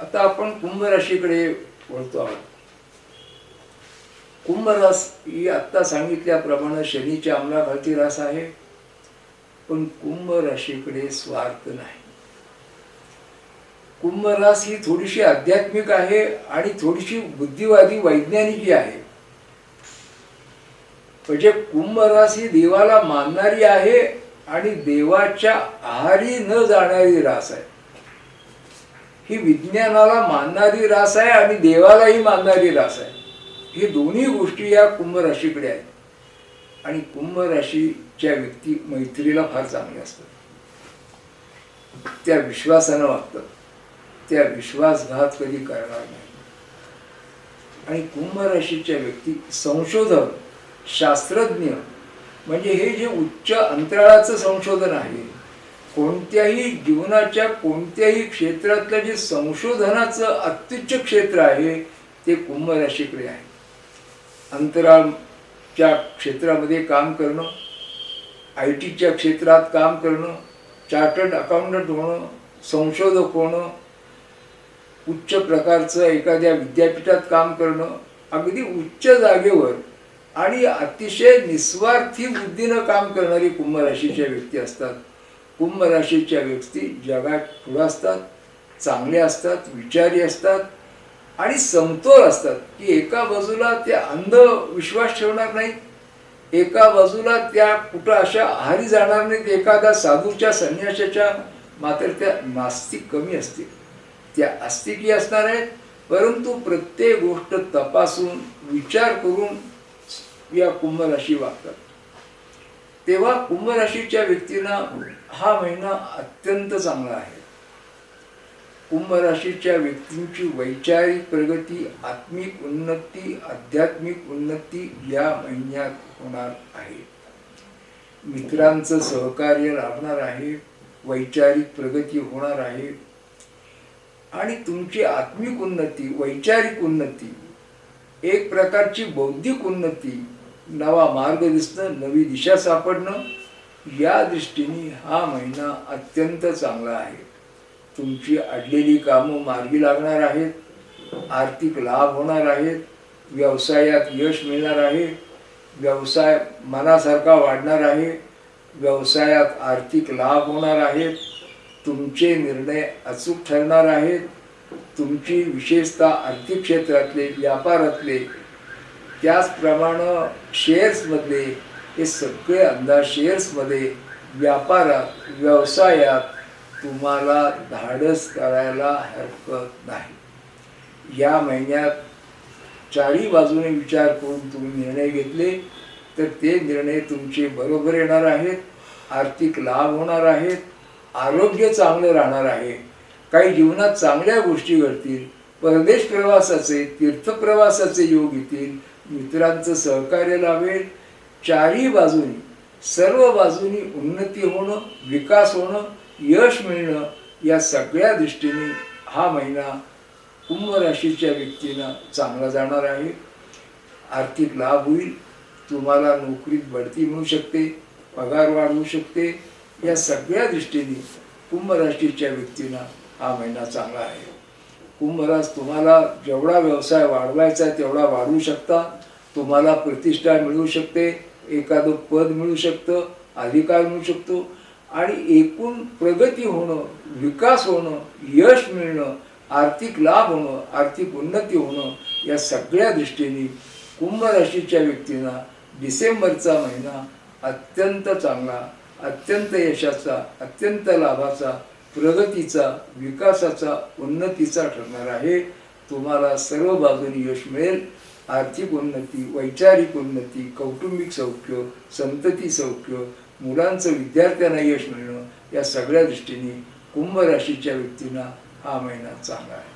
आता कुंभ राशीकडे वळतो आहोत. कुंभ रास ही आत्ता सांगितल्याप्रमाणे शनीच्या अंमलाखालची रास आहे पण कुंभ राशीकडे स्वार्थ नाही. कुंभ रास ही थोडीशी आध्यात्मिक आहे आणि थोडीशी बुद्धिवादी वैज्ञानिकी आहे. म्हणजे कुंभ रास ही देवाला मानणारी आहे आणि देवाच्या आहारी न जाणारी रास आहे. ही विज्ञानाला मानणारी रास आहे आणि देवालाही मानणारी रास आहे. ही दोन्ही गोष्टी या कुंभ राशीकडे आहेत. आणि कुंभ राशीच्या व्यक्ती मैत्रीला फार चांगल्या असतात. त्या विश्वासानं वागतात. त्या विश्वासघात कधी करणार नाही. आणि कुंभ राशीच्या व्यक्ती संशोधक शास्त्रज्ञ म्हणजे हे जे उच्च अंतराळाचं संशोधन आहे कोणत्याही जीवनाच्या कोणत्याही क्षेत्रातलं जे संशोधनाचं अत्युच्च क्षेत्र आहे ते कुंभ राशीकडे आहे. अंतराळच्या क्षेत्रामध्ये काम करणं आय टीच्या क्षेत्रात काम करणं चार्टर्ड अकाउंटंट होणं संशोधक होणं उच्च प्रकारचं एखाद्या विद्यापीठात काम करणं अगदी उच्च जागेवर आणि अतिशय निस्वार्थी बुद्धीनं काम करणारी कुंभ राशीच्या व्यक्ती असतात. कुंभ राशीच्या व्यक्ती जगात पुढं असतात चांगले असतात विचारी असतात आणि समतोल असतात की एका बाजूला ते अंध विश्वास ठेवणार नाहीत एका बाजूला त्या कुठं अशा आहारी जाणार नाहीत एखाद्या साधूच्या संन्याशाच्या मात्र त्या नास्तिक कमी असतील. त्या आस्तिकी असणार आहेत परंतु प्रत्येक गोष्ट तपासून विचार करून या कुंभ राशी वागतात. तेव्हा कुंभ राशीच्या व्यक्तींना हा महिना अत्यंत चांगला आहे. कुंभ राशीच्या व्यक्तींची वैचारिक प्रगती आत्मिक उन्नती आध्यात्मिक उन्नती या महिन्यात होणार आहे. मित्रांचं सहकार्य लाभणार आहे वैचारिक प्रगती होणार आहे. आणि तुमची आत्मिक उन्नती वैचारिक उन्नती एक प्रकारची बौद्धिक उन्नती नवा मार्ग दिसणं नवी दिशा सापडणं या दृष्टीने हा महिना अत्यंत चांगला आहे. तुमची अडलेली कामं मार्गी लागणार आहेत आर्थिक लाभ होणार आहेत व्यवसायात यश मिळणार आहे व्यवसाय मनासारखा वाढणार आहे व्यवसायात आर्थिक लाभ होणार आहेत तुमचे निर्णय अचूक ठरणार आहेत तुमची विशेषतः आर्थिक क्षेत्रातले व्यापारातले त्याचप्रमाणे शेअर्समध्ये हे सगळे अंदाज शेअर्समध्ये व्यापारात व्यवसायात तुम्हाला धाडस करायला हरकत नाही. या महिन्यात चारही बाजूने विचार करून तुम्ही निर्णय घेतले तर ते निर्णय तुमचे बरोबर येणार आहेत आर्थिक लाभ होणार आहेत आरोग्य चांगलं राहणार आहे. काही जीवनात चांगल्या गोष्टी घडतील परदेश प्रवासाचे तीर्थप्रवासाचे योग येतील मित्रांचं सहकार्य लाभेल. चारही बाजूनी सर्व बाजूनी उन्नती होणं विकास होणं यश मिळणं या सगळ्या दृष्टीने हा महिना कुंभ राशीच्या व्यक्तींना चांगला जाणार आहे. आर्थिक लाभ होईल. तुम्हाला नोकरीत बढती मिळू शकते पगार वाढू शकते. या सगळ्या दृष्टीने कुंभ राशीच्या व्यक्तींना हा महिना चांगला आहे. कुंभराज तुम्हाला जेवढा व्यवसाय वाढवायचा आहे तेवढा वाढवू शकता. तुम्हाला प्रतिष्ठा मिळू शकते एखादं पद मिळू शकतं अधिकार मिळू शकतो. आणि एकूण प्रगती होणं विकास होणं यश मिळणं आर्थिक लाभ होणं आर्थिक उन्नती होणं या सगळ्या दृष्टीने कुंभ राशीच्या व्यक्तींना डिसेंबरचा महिना अत्यंत चांगला अत्यंत यशाचा अत्यंत लाभाचा प्रगतीचा विकासाचा उन्नतीचा ठरणार आहे. तुम्हाला सर्व बाजूने यश मिळेल. आर्थिक उन्नती वैचारिक उन्नती कौटुंबिक सौख्य संतती सौख्य मुलांचं विद्यार्थ्यांना यश मिळणं या सगळ्या दृष्टीने कुंभ राशीच्या व्यक्तींना हा महिना चांगला आहे.